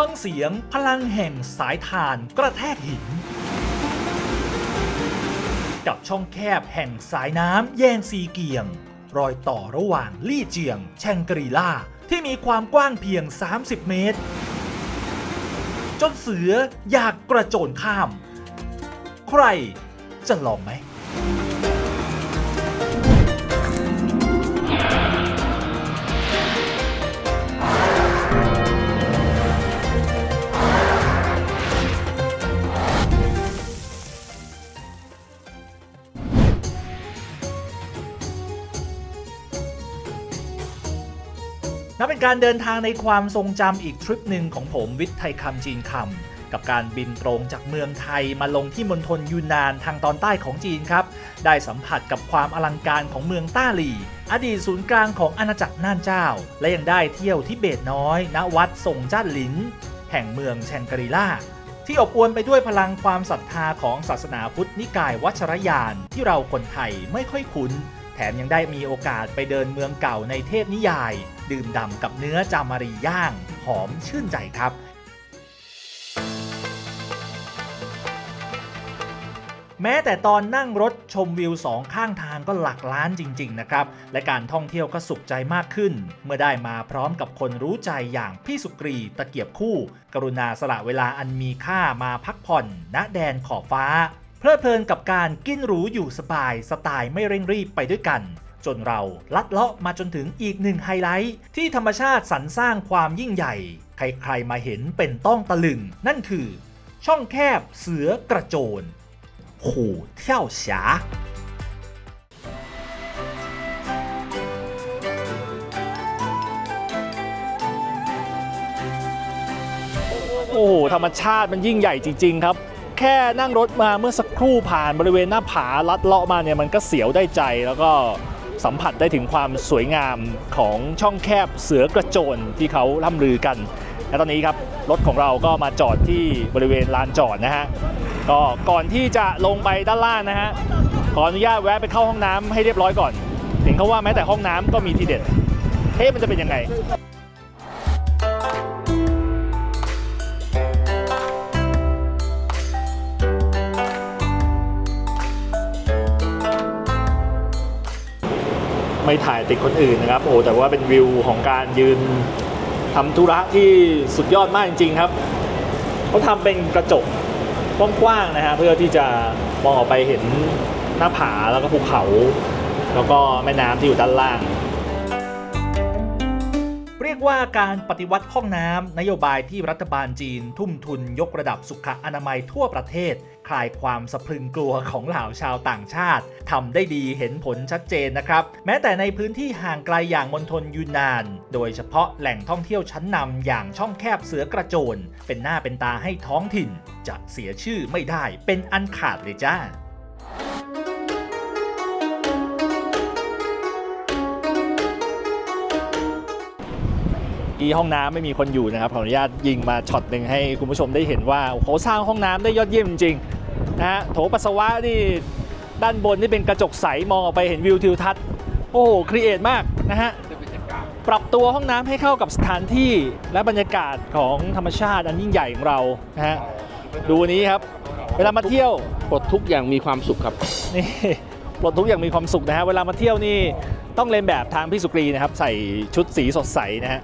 ฟังเสียงพลังแห่งสายทานกระแทกหิน กับช่องแคบแห่งสายน้ำแยงซีเกียง รอยต่อระหว่างลี่เจียง แชงกรีล่า ที่มีความกว้างเพียง 30 เมตร จนเสืออยากกระโจนข้าม ใครจะลองไหม เป็นการเดินทางในความทรงจำอีกทริปหนึ่งของผมวิทย์ไทยคำจีนคำกับการบินตรงจากเมืองไทยมาลงที่มณฑลยูนนานทางตอนใต้ของจีนครับ ได้สัมผัสกับความอลังการของเมืองต้าหลี่อดีตศูนย์กลางของอาณาจักรน่านเจ้า และยังได้เที่ยวทิเบตน้อยณวัดส่งจ้านหลิน แห่งเมืองแชงกรีล่าที่อบอวลไปด้วยพลังความศรัทธาของศาสนาพุทธนิกายวัชรยานที่เราคนไทยไม่ค่อยคุ้น แถมยังได้มีโอกาสไปเดินเมืองเก่าในเทพนิยาย ดื่มด่ำกับเนื้อจามารีย่าง หอมชื่นใจครับ แม้แต่ตอนนั่งรถชมวิวสองข้างทางก็หลักล้านจริง ๆ นะครับ และการท่องเที่ยวก็สุขใจมากขึ้น เมื่อได้มาพร้อมกับคนรู้ใจอย่างพี่สุกรีตะเกียบคู่ กรุณาสละเวลาอันมีค่ามาพักผ่อน ณแดนขอบฟ้า เพลิดเพลินกับการกินหรูอยู่สบายสไตล์ไม่เร่งรีบไปด้วยกัน จนเราลัดเลาะมาจนถึงอีกหนึ่งไฮไลท์ ที่ธรรมชาติสรรสร้างความยิ่งใหญ่ ใครๆมาเห็นเป็นต้องตะลึง นั่นคือ ช่องแคบเสือกระโจนหูเที่ยวฉาโอ้โหธรรมชาติมันยิ่งใหญ่จริง ๆ ครับ แค่นั่งรถมาเมื่อสักครู่ผ่านบริเวณหน้าผาลัดเลาะมาเนี่ยมันก็เสียวได้ใจแล้วก็ สัมผัสได้ถึงความสวยงามของช่องแคบเสือกระโจนที่เขาล่ำลือกัน และตอนนี้ครับรถของเราก็มาจอดที่บริเวณลานจอดนะฮะก็ก่อนที่จะลงไปด้านล่างนะฮะขออนุญาตแวะไปเข้าห้องน้ำให้เรียบร้อยก่อน เห็นเขาว่าแม้แต่ห้องน้ำก็มีทีเด็ดเฮ้มันจะเป็นยังไง ไม่ถ่ายติดคนอื่นนะครับ โอ้แต่ว่าเป็นวิวของการยืนทำธุระที่สุดยอดมากจริง ๆ ครับเขาทำเป็นกระจกกว้างๆนะฮะเพื่อที่จะมองออกไปเห็นหน้าผาแล้วก็ภูเขา แล้วก็แม่น้ำที่อยู่ด้านล่าง ยกว่าการปฏิวัติห้องน้ำนโยบายที่รัฐบาลจีน ทุ่มทุนยกระดับสุขอนามัยทั่วประเทศ คลายความสะพรึงกลัวของเหล่าชาวต่างชาติทำได้ดีเห็นผลชัดเจนนะครับ แม้แต่ในพื้นที่ห่างไกลอย่างมณฑลยูนนาน โดยเฉพาะแหล่งท่องเที่ยวชั้นนำอย่างช่องแคบเสือกระโจน เป็นหน้าเป็นตาให้ท้องถิ่น จะเสียชื่อไม่ได้เป็นอันขาดเลยจ้า อีห้องน้ำไม่มีคนอยู่นะครับขออนุญาตยิงมาช็อตหนึ่งให้คุณผู้ชมได้เห็นว่าโอ้โหสร้างห้องน้ำได้ยอดเยี่ยมจริงๆนะฮะโถปัสสาวะนี่ด้านบนนี่เป็นกระจกใสมองออกไปเห็นวิวทิวทัศน์โอ้โหครีเอทมากนะฮะปรับตัวห้องน้ำให้เข้ากับสถานที่และบรรยากาศของธรรมชาติอันยิ่งใหญ่ของเรานะฮะดูนี้ครับ เวลามาเที่ยวปลดทุกอย่างมีความสุขครับนี่ปลดทุกอย่างมีความสุขนะฮะเวลามาเที่ยวนี่ต้องเลียนแบบทางพี่สุกรีนะครับ ใส่ชุดสีสดใสนะฮะ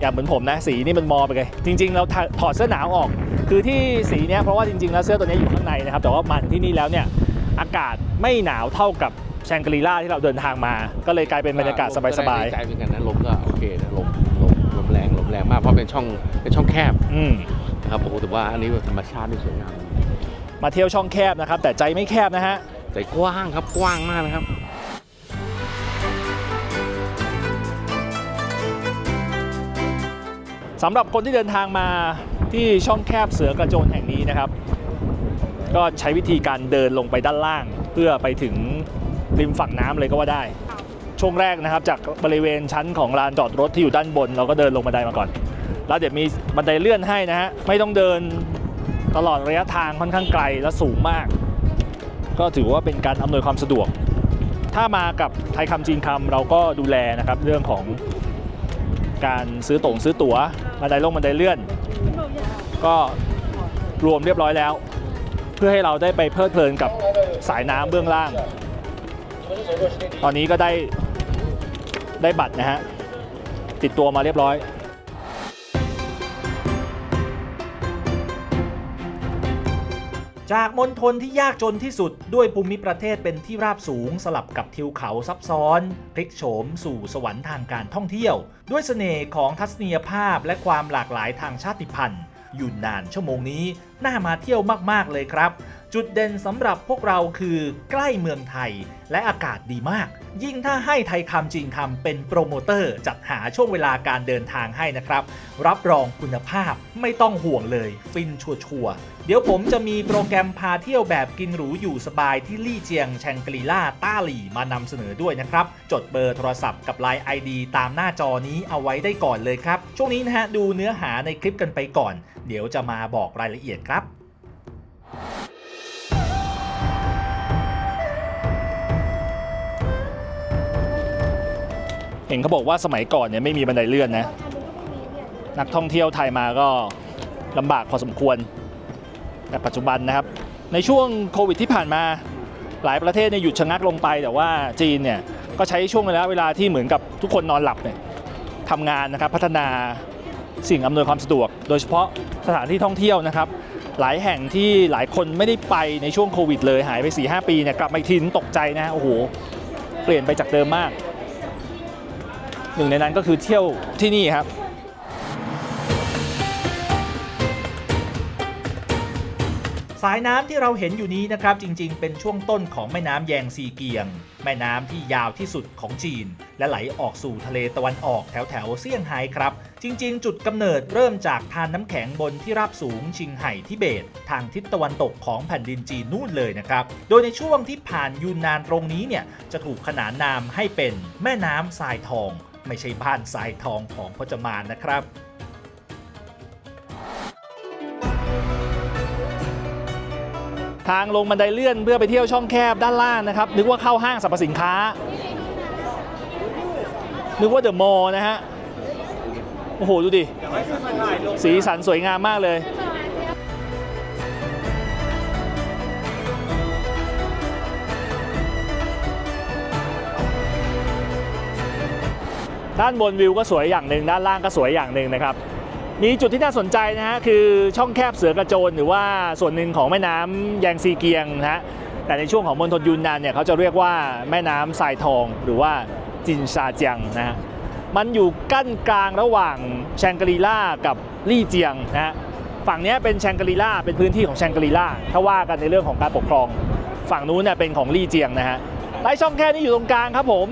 อย่างเหมือนผมนะสีนี่มันมอไปเลยจริง ๆ เราถถอดเสื้อหนาวออก คือที่สีเนี้ยเพราะว่าจริงๆแล้วเสื้อตัวเนี้ยอยู่ข้างในนะครับแต่ว่ามาถึงที่นี่แล้วเนี่ยอากาศไม่หนาวเท่ากับแชงกรีล่าที่เราเดินทางมา ก็เลยกลายเป็นบรรยากาศสบายลมก็ได้ใจเหมือนกันนะลมก็โอเคนะลมลมลมแรงลมแรงมากเพราะเป็นช่องเป็นช่องแคบๆอืมนะครับผมถือว่าอันนี้ธรรมชาติที่สวยงามมาเที่ยวช่องแคบนะครับ แต่ใจไม่แคบนะฮะแต่กว้างครับกว้างมากนะครับ สำหรับคนที่เดินทางมาที่ช่องแคบเสือกระโจนแห่งนี้นะครับ ก็ใช้วิธีการเดินลงไปด้านล่าง เพื่อไปถึงริมฝั่งน้ำเลยก็ว่าได้ ช่วงแรกนะครับ จากบริเวณชั้นของลานจอดรถที่อยู่ด้านบน เราก็เดินลงบันไดมาก่อน แล้วเดี๋ยวมีบันไดเลื่อนให้นะฮะไม่ต้องเดินตลอดระยะทางค่อนข้างไกลและสูงมาก ก็ถือว่าเป็นการอำนวยความสะดวก ถ้ามากับไทยคำจีนคำเราก็ดูแลนะครับเรื่องของ การซื้อตรงซื้อตั๋วบันไดลงบันไดเลื่อน ก็รวมเรียบร้อยแล้ว เพื่อให้เราได้ไปเพลิดเพลินกับสายน้ำเบื้องล่าง ตอนนี้ก็ได้ได้บัตรนะฮะติดตัวมาเรียบร้อย จากมณฑลที่ยากจนที่สุดด้วยภูมิประเทศเป็นที่ราบสูงสลับกับทิวเขาซับซ้อน พลิกโฉมสู่สวรรค์ทางการท่องเที่ยว ด้วยเสน่ห์ของทัศนียภาพและความหลากหลายทางชาติพันธุ์อยู่นานชั่วโมงนี้ น่ามาเที่ยวมาก ๆ เลยครับ จุดเด่นสำหรับพวกเราคือใกล้เมืองไทยและอากาศดีมาก ยิ่งถ้าให้ไทยคำจริงคำเป็นโปรโมเตอร์จัดหาช่วงเวลาการเดินทางให้นะครับ รับรองคุณภาพไม่ต้องห่วงเลย ฟินชัวร์ เดี๋ยวผมจะมีโปรแกรมพาเที่ยวแบบกินหรูอยู่สบายที่ลี่เจียงแชงกรีล่าต้าหลี่มานำเสนอด้วยนะครับ จดเบอร์โทรศัพท์กับ Line ID ตามหน้าจอนี้เอาไว้ได้ก่อนเลยครับ ช่วงนี้นะฮะดูเนื้อหาในคลิปกันไปก่อน เดี๋ยวจะมาบอกรายละเอียดครับเห็นเขาบอกว่าสมัยก่อนเนี่ยไม่มีบันไดเลื่อนนะ นักท่องเที่ยวไทยมาก็ลำบากพอสมควร แต่ปัจจุบันนะครับ ในช่วงโควิดที่ผ่านมาหลายประเทศเนี่ยหยุดชะงักลงไป แต่ว่าจีนเนี่ยก็ใช้ช่วงเวลาเวลาที่เหมือนกับทุกคนนอนหลับเนี่ยทำงานนะครับพัฒนาสิ่งอำนวยความสะดวก โดยเฉพาะสถานที่ท่องเที่ยวนะครับ หลายแห่งที่หลายคนไม่ได้ไปในช่วงโควิดเลยหายไป 4-5 ปีเนี่ยกลับมาทีนตกใจนะโอ้โหเปลี่ยนไปจากเดิมมาก หนึ่งในนั้นก็คือเที่ยวที่นี่ครับายน้ำที่เราเห็นอยู่นี้นะครับจริงๆ เป็นช่วงต้นของแม่น้ำแยงซีเกียง แม่น้ำที่ยาวที่สุดของจีน และไหลออกสู่ทะเลตะวันออกแถวแถวเซี่ยงไฮ้ครับ จริงๆ จุดกำเนิดเริ่มจากทานน้ำแข็งบนที่ราบสูงชิงไห่ทิเบต ทางทิศตะวันตกของแผ่นดินจีนนู่นเลยนะครับ โดยในช่วงที่ผ่านยูนนานตรงนี้เนี่ยจะถูกขนานนามให้เป็นแม่น้ำทรายทอง ไม่ใช่บ้านทรายทองของพจมานนะครับ ทางลงบันไดเลื่อนเพื่อไปเที่ยวช่องแคบด้านล่างนะครับ นึกว่าเข้าห้างสรรพสินค้า นึกว่าเดอะมอลล์นะฮะ โอ้โห ดูดิ สีสันสวยงามมากเลยด้านบนวิวก็สวยอย่างหนึ่งด้านล่างก็สวยอย่างหนึ่งนะครับ มีจุดที่น่าสนใจนะฮะคือช่องแคบเสือกระโจนหรือว่าส่วนหนึ่งของแม่น้ำแยงซีเกียงนะฮะแต่ในช่วงของมณฑลยูนนานเนี่ยเขาจะเรียกว่าแม่น้ำทรายทองหรือว่าจินซาเจียงนะฮะมันอยู่กั้นกลางระหว่างแชงกรีล่ากับลี่เจียงนะฮะฝั่งนี้เป็นแชงกรีล่าเป็นพื้นที่ของแชงกรีล่าถ้าว่ากันในเรื่องของการปกครอง ฝั่งนู้นเนี่ยเป็นของลี่เจียงนะฮะไล่ช่องแคบนี่อยู่ตรงกลางครับผม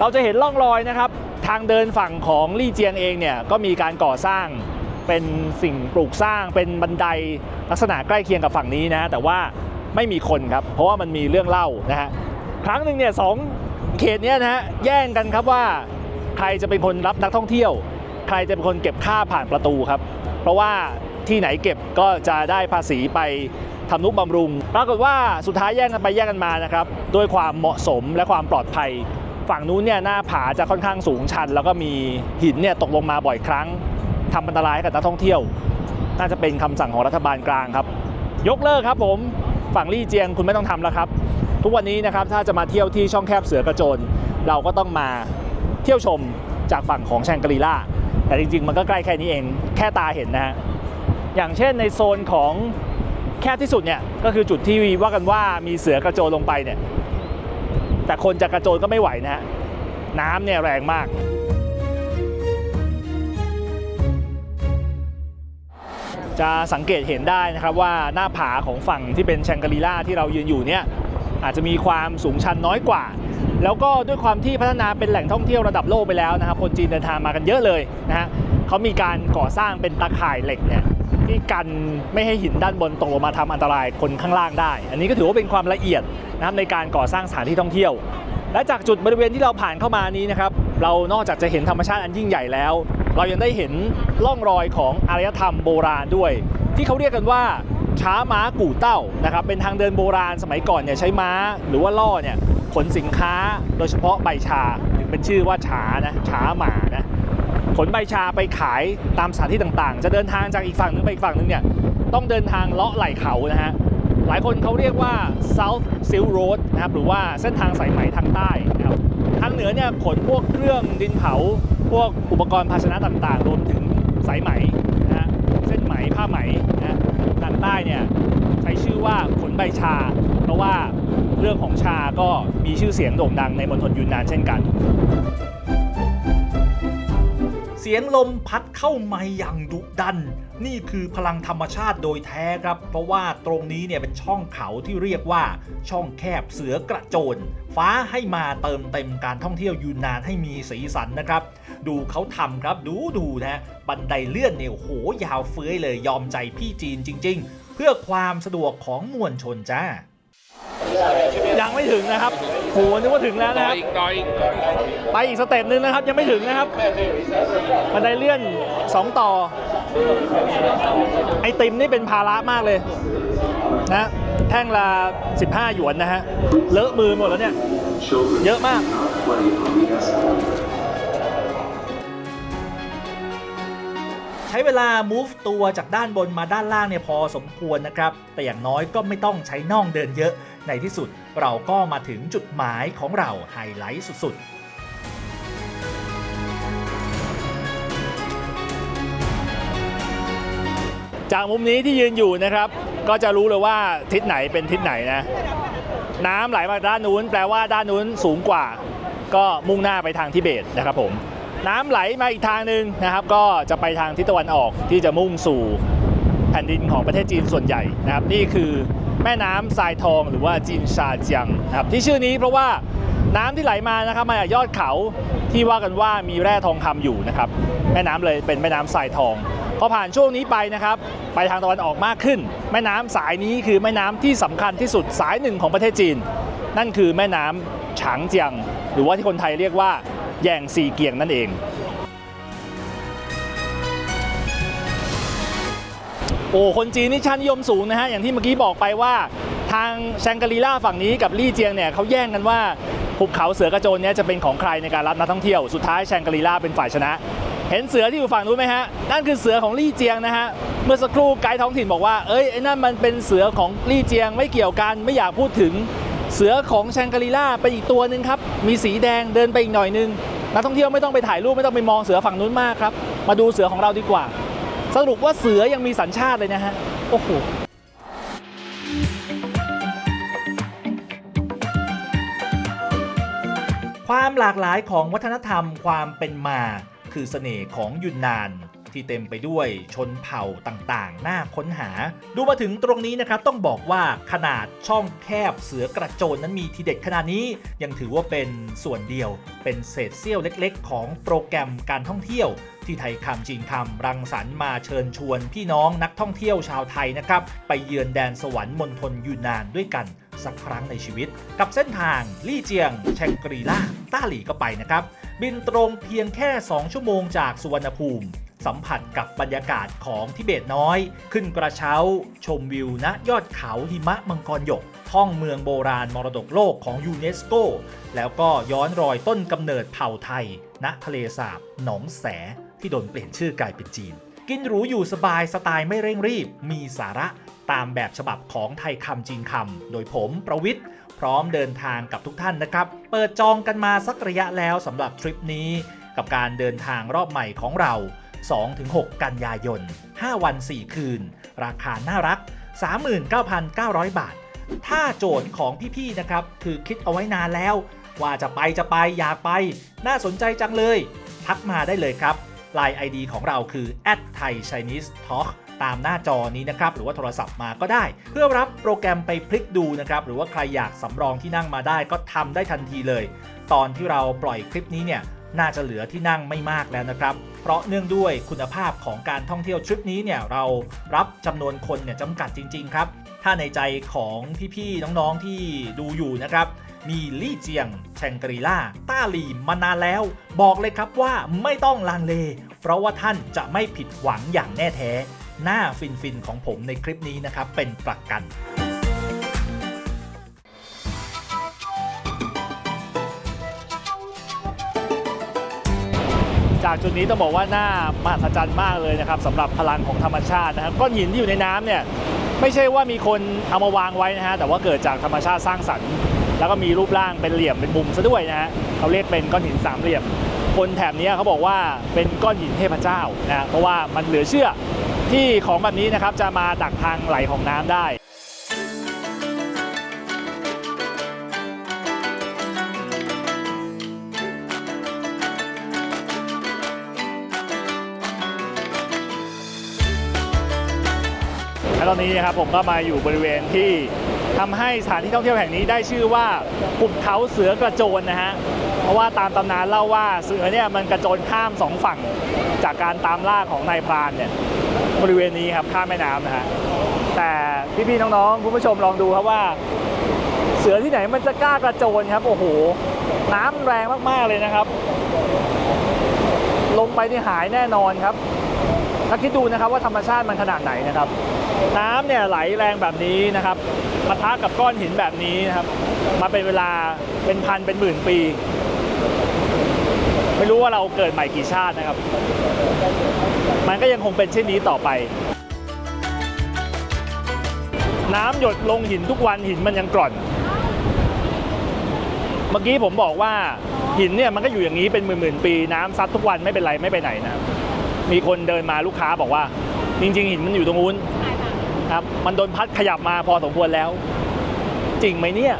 เราจะเห็นร่องรอยนะครับ ทางเดินฝั่งของลี่เจียงเองเนี่ยก็มีการก่อสร้าง เป็นสิ่งปลูกสร้างเป็นบันไดลักษณะใกล้เคียงกับฝั่งนี้นะ แต่ว่าไม่มีคนครับ เพราะว่ามันมีเรื่องเล่านะฮะครั้งหนึ่งเนี่ยสองเขตเนี้ยนะฮะแย่งกันครับว่าใครจะเป็นคนรับนักท่องเที่ยว ใครจะเป็นคนเก็บค่าผ่านประตูครับ เพราะว่าที่ไหนเก็บก็จะได้ภาษีไปทำนุบำรุง ปรากฏว่าสุดท้ายแย่งกันไปแย่งกันมานะครับด้วยความเหมาะสมและความปลอดภัย ฝั่งนู้นเนี่ยหน้าผาจะค่อนข้างสูงชัน แล้วก็มีหินเนี่ยตกลงมาบ่อยครั้ง ทำอันตรายกับนักท่องเที่ยว น่าจะเป็นคำสั่งของรัฐบาลกลางครับ ยกเลิกครับผมฝั่งลี่เจียงคุณไม่ต้องทำแล้วครับ ทุกวันนี้นะครับถ้าจะมาเที่ยวที่ช่องแคบเสือกระโจนเราก็ต้องมาเที่ยวชมจากฝั่งของแชงกรีล่าแต่จริงๆ มันก็ใกล้แค่นี้เอง แค่ตาเห็นนะฮะอย่างเช่นในโซนของแคบที่สุดเนี่ยก็คือจุดที่ว่ากันว่ามีเสือกระโจนลงไปเนี่ยแต่คนจะกระโจนก็ไม่ไหวนะฮะน้ำเนี่ยแรงมาก จะสังเกตเห็นได้นะครับว่าหน้าผาของฝั่งที่เป็นแชงกรีล่าที่เรายืนอยู่เนี่ยอาจจะมีความสูงชันน้อยกว่า แล้วก็ด้วยความที่พัฒนาเป็นแหล่งท่องเที่ยวระดับโลกไปแล้วนะครับคนจีนเดินทางมากันเยอะเลยนะฮะเขามีการก่อสร้างเป็นตาข่ายเหล็กเนี่ยที่กันไม่ให้หินด้านบนตกลงมาทำอันตรายคนข้างล่างได้ อันนี้ก็ถือว่าเป็นความละเอียดนะครับในการก่อสร้างสถานที่ท่องเที่ยว และจากจุดบริเวณที่เราผ่านเข้ามานี้นะครับเรานอกจากจะเห็นธรรมชาติอันยิ่งใหญ่แล้ว เรายังได้เห็นร่องรอยของอารยธรรมโบราณด้วย ที่เขาเรียกกันว่าช้าม้ากู่เต้านะครับเป็นทางเดินโบราณสมัยก่อนเนี่ยใช้ม้าหรือว่าล่อเนี่ยขนสินค้าโดยเฉพาะใบชาถึงเป็นชื่อว่าช้านะช้าหมานะขนใบชาไปขายตามสถานที่ต่างๆ จะเดินทางจากอีกฝั่งนึงไปอีกฝั่งนึงเนี่ยต้องเดินทางเลาะไหล่เขานะฮะหลายคนเขาเรียกว่า South Silk Road นะครับหรือว่าเส้นทางสายไหมทางใต้นะครับทางเหนือเนี่ยขนพวกเครื่องดินเผา พวกอุปกรณ์ภาชนะต่างๆ รวมถึงสายไหมนะฮะเส้นไหมผ้าไหมนะฮะทางใต้เนี่ยใช้ชื่อว่าขนใบชา เพราะว่าเรื่องของชาก็มีชื่อเสียงโด่งดังในมณฑลยูนนานเช่นกัน เสียงลมพัดเข้ามาอย่างดุดัน นี่คือพลังธรรมชาติโดยแท้ครับ เพราะว่าตรงนี้เนี่ยเป็นช่องเขาที่เรียกว่าช่องแคบเสือกระโจน ฟ้าให้มาเติมเต็มการท่องเที่ยวยูนนานให้มีสีสันนะครับ ดูเขาทำครับดูดูนะฮะบันไดเลื่อนเนี่ยโอ้โหยาวเฟ้ยเลยยอมใจพี่จีนจริง ๆ เพื่อความสะดวกของมวลชนจ้า ยังไม่ถึงนะครับโหนึกว่าถึงแล้วต่นะอครับ อีกต่ออีกไปอีกสเต็ปหนึงนะครับ ยังไม่ถึงนะครับบันไดเลื่อน 2 ต่อ ไอติมนี่เป็นภาระมากเลยนะแท่งละ15 หยวนนะฮะ เลอะมือหมดแล้วเนี่ย เยอะมาก ช้เวลา move ตัวจากด้านบนมาด้านล่างเนี่ยพอสมควรนะครับ แต่อย่างน้อยก็ไม่ต้องใช้น่องเดินเยอะ ในที่สุดเราก็มาถึงจุดหมายของเราไฮไลท์สุดๆจากมุมนี้ที่ยืนอยู่นะครับ ก็จะรู้เลยว่าทิศไหนเป็นทิศไหนนะ น้ำไหลมาด้านนู้น แปลว่าด้านนู้นสูงกว่า ก็มุ่งหน้าไปทางทิเบตนะครับผม น้ำไหลมาอีกทางหนึ่งนะครับ ก็จะไปทางทิศตะวันออกที่จะมุ่งสู่แผ่นดินของประเทศจีนส่วนใหญ่นะครับ นี่คือแม่น้ำทรายทองหรือว่าจินชาเจียงนะครับที่ชื่อนี้เพราะว่าน้ำที่ไหลมานะครับมาจากยอดเขาที่ว่ากันว่ามีแร่ทองคำอยู่นะครับ แม่น้ำเลยเป็นแม่น้ำทรายทองพอผ่านช่วงนี้ไปนะครับ ไปทางตะวันออกมากขึ้น แม่น้ำสายนี้คือแม่น้ำที่สำคัญที่สุดสายหนึ่งของประเทศจีน นั่นคือแม่น้ำฉางเจียง หรือว่าที่คนไทยเรียกว่า แยงซีเกียงนั่นเองโอ้คนจีนนี่ชั้นนิยมสูงนะฮะ อย่างที่เมื่อกี้บอกไปว่า ทางแชงกรีล่าฝั่งนี้กับลี่เจียงเนี่ยเขาแย่งกันว่าหุบเขาเสือกระโจนเนี่ยจะเป็นของใครในการรับนักท่องเที่ยว สุดท้ายแชงกรีล่าเป็นฝ่ายชนะ เห็นเสือที่อยู่ฝั่งนู้นไหมฮะ นั่นคือเสือของลี่เจียงนะฮะ เมื่อสักครู่ไกด์ท้องถิ่นบอกว่า เอ้ยไอ้นั่นมันเป็นเสือของลี่เจียงไม่เกี่ยวกันไม่อยากพูดถึง เสือของแชงกรีล่าเป็นอีกตัวหนึ่งครับ มีสีแดงเดินไปอีกหน่อยนึง นักท่องเที่ยวไม่ต้องไปถ่ายรูปไม่ต้องไปมองเสือฝั่งนู้นมากครับ มาดูเสือของเราดีกว่า สรุปว่าเสือยังมีสัญชาติเลยนะฮะ โอ้โหความหลากหลายของวัฒนธรรมความเป็นมา คือเสน่ห์ของยุนนาน ที่เต็มไปด้วยชนเผ่าต่างๆ น่าค้นหา ดูมาถึงตรงนี้นะครับต้องบอกว่าขนาดช่องแคบเสือกระโจนนั้นมีทีเด็ดขนาดนี้ ยังถือว่าเป็นส่วนเดียว เป็นเศษเสี้ยวเล็กๆ ของโปรแกรมการท่องเที่ยวที่ไทยคำจีนคำรังสรรค์มาเชิญชวนพี่น้องนักท่องเที่ยวชาวไทยนะครับ ไปเยือนแดนสวรรค์มณฑลยูนนานด้วยกันสักครั้งในชีวิต กับเส้นทางลี่เจียง แชงกรีล่าต้าหลีก็ไปนะครับ บินตรงเพียงแค่ 2 ชั่วโมงจากสุวรรณภูมิ สัมผัสกับบรรยากาศของทิเบตน้อย ขึ้นกระเช้า ชมวิวณยอดเขาหิมะมังกรหยก ท่องเมืองโบราณมรดกโลกของยูเนสโก แล้วก็ย้อนรอยต้นกำเนิดเผ่าไทย ณทะเลสาบหนองแสที่โดนเปลี่ยนชื่อกลายเป็นจีน กินหรูอยู่สบายสไตล์ไม่เร่งรีบ มีสาระตามแบบฉบับของไทยคำจีนคำโดยผมประวิทย์พร้อมเดินทางกับทุกท่านนะครับ เปิดจองกันมาสักระยะแล้วสำหรับทริปนี้ กับการเดินทางรอบใหม่ของเรา 2-6 กันยายน 5 วัน 4 คืน ราคาน่ารัก 39,900 บาท ถ้าโจทย์ของพี่ๆนะครับ คือคิดเอาไว้นานแล้ว ว่าจะไปจะไปอยากไป น่าสนใจจังเลย ทักมาได้เลยครับ Line ID ของเราคือ @thai chinese talk ตามหน้าจอนี้นะครับ หรือว่าโทรศัพท์มาก็ได้ เพื่อรับโปรแกรมไปพลิกดูนะครับ หรือว่าใครอยากสำรองที่นั่งมาได้ก็ทำได้ทันทีเลย ตอนที่เราปล่อยคลิปนี้เนี่ย น่าจะเหลือที่นั่งไม่มากแล้วนะครับ เพราะเนื่องด้วยคุณภาพของการท่องเที่ยวทริปนี้เนี่ยเรารับจำนวนคนเนี่ยจำกัดจริง ๆ ครับ ถ้าในใจของพี่ๆน้องๆที่ดูอยู่นะครับมีลี่เจียง แชงกรีล่า ต้าหลีมานานแล้ว บอกเลยครับว่าไม่ต้องลังเล เพราะว่าท่านจะไม่ผิดหวังอย่างแน่แท้ หน้าฟินๆของผมในคลิปนี้นะครับเป็นประกัน จากจุดนี้ต้องบอกว่าน่ามหัศจรรย์มากเลยนะครับสำหรับพลังของธรรมชาตินะครับก้อนหินที่อยู่ในน้ำเนี่ยไม่ใช่ว่ามีคนเอามาวางไว้นะฮะแต่ว่าเกิดจากธรรมชาติสร้างสรรค์ แล้วก็มีรูปร่างเป็นเหลี่ยมเป็นมุมซะด้วยนะฮะเขาเรียกเป็นก้อนหินสามเหลี่ยม คนแถบนี้เขาบอกว่าเป็นก้อนหินเทพเจ้านะฮะเพราะว่ามันเหลือเชื่อที่ของแบบนี้นะครับจะมาดักทางไหลของน้ำได้ และตอนนี้นะครับผมก็มาอยู่บริเวณที่ทำให้สถานที่ท่องเที่ยวแห่งนี้ได้ชื่อว่าหุบเขาเสือกระโจนนะฮะเพราะว่าตามตำนานเล่าว่าเสือเนี่ยมันกระโจนข้ามสองฝั่งจากการตามล่าของนายพรานเนี่ยบริเวณนี้ครับข้ามแม่น้ำนะฮะแต่พี่ๆน้องๆคุณผู้ชมลองดูครับว่า เสือที่ไหนมันจะกล้ากระโจนครับโอ้โหน้ำแรงมากๆเลยนะครับ ลงไปนี่หายแน่นอนครับถ้าคิดดูนะครับว่าธรรมชาติมันขนาดไหนนะครับ น้ำเนี่ยไหลแรงแบบนี้นะครับปะทะกับก้อนหินแบบนี้นะครับ มาเป็นเวลาเป็นพันเป็นหมื่นปี ไม่รู้ว่าเราเกิดใหม่กี่ชาตินะครับ มันก็ยังคงเป็นเช่นนี้ต่อไป น้ำหยดลงหินทุกวันหินมันยังกร่อน เมื่อกี้ผมบอกว่าหินเนี่ยมันก็อยู่อย่างนี้เป็นหมื่นๆปีน้ำซัดทุกวันไม่เป็นไรไม่ไปไหนนะครับมีคนเดินมาลูกค้าบอกว่า จริง ๆ หินมันอยู่ตรงนู้น ครับ มันโดนพัดขยับมาพอสมควรแล้ว จริงไหมเนี่ย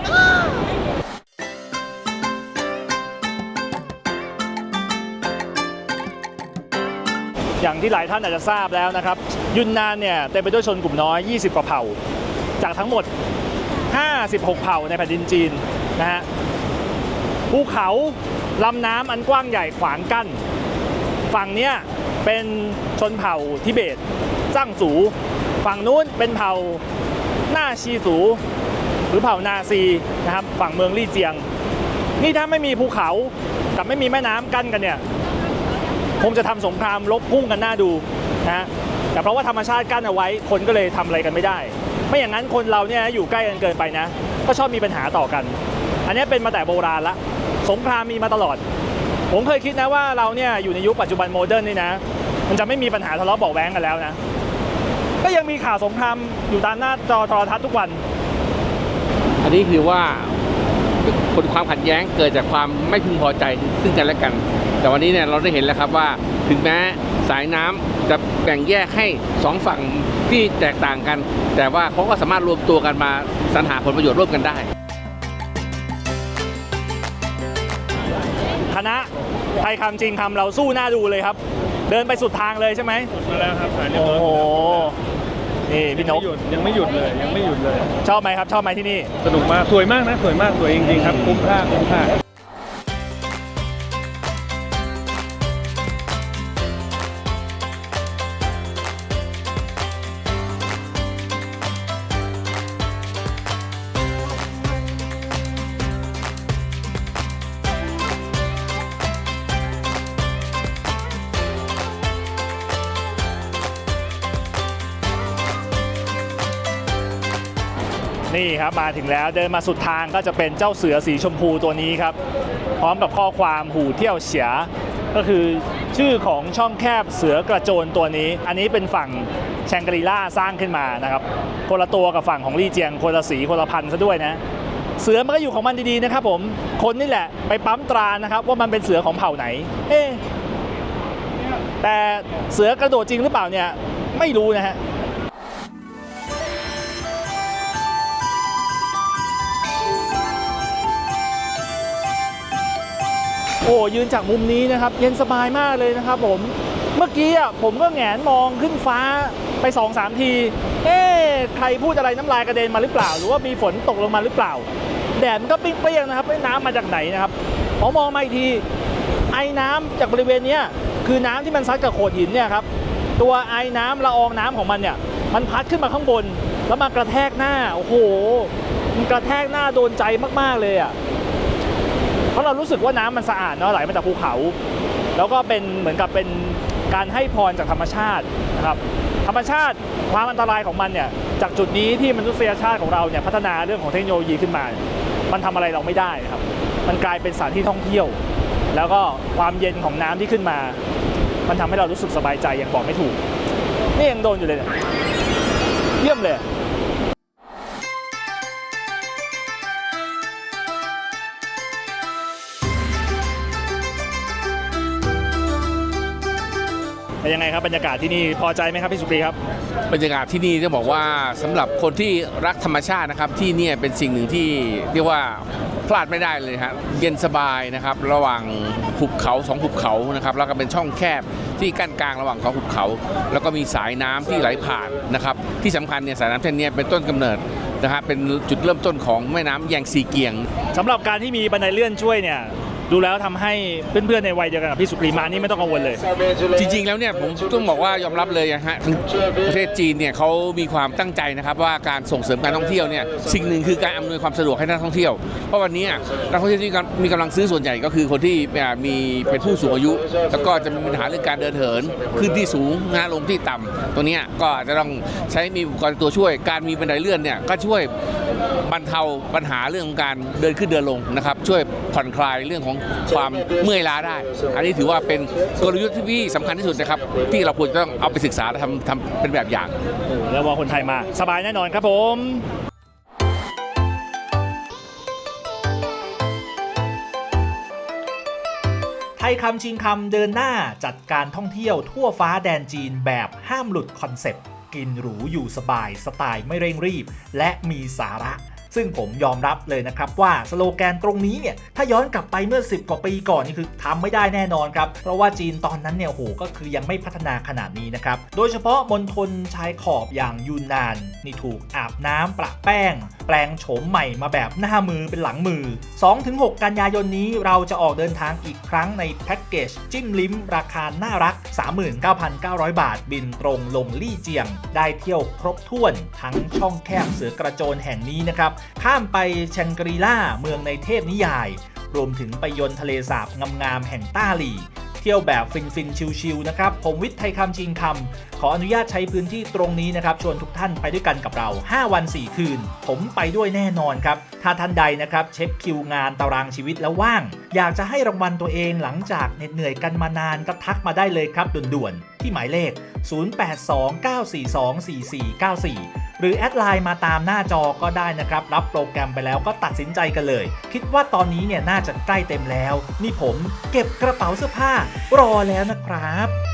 อย่างที่หลายท่านอาจจะทราบแล้วนะครับ ยุนนานเนี่ยเต็มไปด้วยชนกลุ่มน้อย 20 กว่าเผ่า จากทั้งหมด 56 เผ่าในแผ่นดินจีนนะฮะภูเขาลำน้ำอันกว้างใหญ่ขวางกั้น ฝั่งเนี้ยเป็นชนเผ่าทิเบตจ้างสู ฝั่งนู้นเป็นเผ่าหน้าชีสู หรือเผ่านาซีนะครับฝั่งเมืองลี่เจียง นี่ถ้าไม่มีภูเขากับไม่มีแม่น้ำกั้นกันเนี่ยคงจะทำสงครามลบพุ่งกันหน้าดูนะแต่เพราะว่าธรรมชาติกั้นเอาไว้คนก็เลยทำอะไรกันไม่ได้ ไม่อย่างนั้นคนเราเนี่ยอยู่ใกล้กันเกินไปนะ ก็ชอบมีปัญหาต่อกัน อันนี้เป็นมาแต่โบราณละ สงครามมีมาตลอด ผมเคยคิดนะว่าเราเนี่ยอยู่ในยุคปัจจุบันโมเดิร์นนี่นะ มันจะไม่มีปัญหาทะเลาะเบาแว้งกันแล้วนะ ก็ยังมีข่าวสงครามอยู่ตามหน้าจอโทรทัศน์ทุกวัน อันนี้คือว่าผลความขัดแย้งเกิดจากความไม่พึงพอใจซึ่งกันและกัน แต่วันนี้เนี่ยเราได้เห็นแล้วครับว่า ถึงแม้สายน้ำจะแบ่งแยกให้สองฝั่งที่แตกต่างกัน แต่ว่าเขาก็สามารถรวมตัวกันมาสรรหาผลประโยชน์ร่วมกันได้คณะไทยคำจริงคำเราสู้หน้าดูเลยครับ เดินไปสุดทางเลยใช่ไหมมาแล้วครับถ่ายเรียบโอ้ร้อยโหนี่พี่นกยังไม่หยุดยังไม่หยุดเลยยังไม่หยุดเลย ชอบไหมครับ ชอบไหมที่นี่ สนุกมาก สวยมากนะ สวยมาก สวยจริงๆครับ คุ้มค่าคุ้มค่า นี่ครับมาถึงแล้วเดินมาสุดทางก็จะเป็นเจ้าเสือสีชมพูตัวนี้ครับ พร้อมกับข้อความหูเที่ยวเฉียก็คือชื่อของช่องแคบเสือกระโจนตัวนี้ อันนี้เป็นฝั่งแชงกรีล่าสร้างขึ้นมานะครับคนละตัวกับฝั่งของลี่เจียงคนละสีคนละพันธุ์ซะด้วยนะ เสือมันก็อยู่ของมันดีๆนะครับผมคนนี่แหละไปปั๊มตรานะครับ ว่ามันเป็นเสือของเผ่าไหน เอ๊แต่เสือกระโดดจริงหรือเปล่าเนี่ยไม่รู้นะฮะ โอ้ยืนจากมุมนี้นะครับ เย็นสบายมากเลยนะครับผมเมื่อกี้อะผมก็แงนมองขึ้นฟ้าไป2อสามที เอ๊ะใครพูดอะไรน้ำลายกระเด็นมาหรือเปล่า หรือว่ามีฝนตกลงมาหรือเปล่า แดดมันก็เปรี้ยงๆนะครับไอ้น้ำมาจากไหนนะครับพอมองมาอีกทีไอ้น้ำจากบริเวณนี้คือน้ำที่มันซัดกับโขดหินเนี่ยครับตัวไอ้น้ำละอองน้ำของมันเนี่ยมันพัดขึ้นมาข้างบน แล้วมากระแทกหน้าโอ้โหมันกระแทกหน้าโดนใจมากๆเลยอะ เพราะเรารู้สึกว่าน้ำมันสะอาดเนาะไหลมาจากภูเขา แล้วก็เป็นเหมือนกับเป็นการให้พรจากธรรมชาตินะครับธรรมชาติความอันตรายของมันเนี่ยจากจุดนี้ที่มนุษยชาติของเราเนี่ยพัฒนาเรื่องของเทคโนโลยีขึ้นมา มันทำอะไรเราไม่ได้ครับ มันกลายเป็นสถานที่ท่องเที่ยว แล้วก็ความเย็นของน้ำที่ขึ้นมา มันทำให้เรารู้สึกสบายใจอย่างบอกไม่ถูก นี่ยังโดนอยู่เลยเนี่ยเยี่ยมเลย ยังไงครับบรรยากาศที่นี่พอใจไหมครับพี่สุกรีครับ บรรยากาศที่นี่จะบอกว่าสำหรับคนที่รักธรรมชาตินะครับที่เนี่ยเป็นสิ่งหนึ่งที่เรียกว่าพลาดไม่ได้เลยฮะเย็นสบายนะครับระหว่างหุบเขาสองหุบเขานะครับแล้วก็เป็นช่องแคบที่กั้นกลางระหว่างสองหุบเขา แล้วก็มีสายน้ำที่ไหลผ่านนะครับที่สำคัญเนี่ยสายน้ำเส้นเนี้เป็นต้นกำเนิดนะฮะเป็นจุดเริ่มต้นของแม่น้ำแยงซีเกียงสำหรับการที่มีบันไดเลื่อนช่วยเนี่ย ดูแล้วทำให้เพื่อนๆในวัยเดียวกันกับพี่สุกรีมานี่ไม่ต้องกังวลเลย จริง ๆ แล้วเนี่ยผมต้องบอกว่ายอมรับเลยนะฮะประเทศจีนเนี่ยเขามีความตั้งใจนะครับว่าการส่งเสริมการท่องเที่ยวเนี่ยสิ่งหนึ่งคือการอำนวยความสะดวกให้นักท่องเที่ยว เพราะวันนี้นักท่องเที่ยวที่มีกำลังซื้อส่วนใหญ่ก็คือคนที่มีเป็นผู้สูงอายุ แล้วก็จะมีปัญหาเรื่องการเดินเหินขึ้นที่สูงนะลงที่ต่ำตัวนี้ก็จจะต้องใช้มีอุปกรณ์ตัวช่วย การมีบันไดเลื่อนเนี่ยก็ช่วยบรรเทาปัญหาเรื่องของการเดินขึ้นเดินลงนะครับช่วยผ่อนคลายเรื่องของความเมื่อยล้าได้ อันนี้ถือว่าเป็นกลยุทธ์ที่สำคัญที่สุดนะครับ ที่เราควรจะต้องเอาไปศึกษาและทำทำเป็นแบบอย่างแล้วว่าคนไทยมา สบายแน่นอนครับผมไทยคำชิงคำเดินหน้าจัดการท่องเที่ยวทั่วฟ้าแดนจีนแบบห้ามหลุดคอนเซปต์ กินหรูอยู่สบายสไตล์ไม่เร่งรีบ และมีสาระ ซึ่งผมยอมรับเลยนะครับว่าสโลแกนตรงนี้เนี่ยถ้าย้อนกลับไปเมื่อ 10 กว่าปีก่อนนี่คือทำไม่ได้แน่นอนครับ เพราะว่าจีนตอนนั้นเนี่ยโหก็คือยังไม่พัฒนาขนาดนี้นะครับ โดยเฉพาะมณฑลชายขอบอย่างยูนนาน นี่ถูกอาบน้ำประแป้ง แปลงโฉมใหม่มาแบบหน้ามือเป็นหลังมือ 2-6 กันยายนนี้เราจะออกเดินทางอีกครั้งในแพ็กเกจจิ้มลิ้มราคาน่ารัก 39,900 บาท บินตรงลงลี่เจียง ได้เที่ยวครบถ้วนทั้งช่องแคบเสือกระโจนแห่งนี้นะครับข้ามไปแชงกรีล่าเมืองในเทพนิยาย รวมถึงไปยนทะเลสาบงามๆแห่งต้าหลีเที่ยวแบบฟินฟินๆ ชิลๆ นะครับ ผมวิทย์ไทยคำชิงคำขออนุญาตใช้พื้นที่ตรงนี้นะครับ ชวนทุกท่านไปด้วยกันกับเรา 5 วัน 4 คืน ผมไปด้วยแน่นอนครับ ถ้าท่านใดนะครับ เช็คคิวงานตารางชีวิตแล้วว่าง อยากจะให้รางวัลตัวเองหลังจากเหน็ดเหนื่อยกันมานานก็ทักมาได้เลยครับด่วนๆ ที่หมายเลข 0829424494 หรือแอดไลน์มาตามหน้าจอก็ได้นะครับ รับโปรแกรมไปแล้วก็ตัดสินใจกันเลย คิดว่าตอนนี้เนี่ยน่าจะใกล้เต็มแล้ว นี่ผมเก็บกระเป๋าเสื้อผ้ารอแล้วนะครับ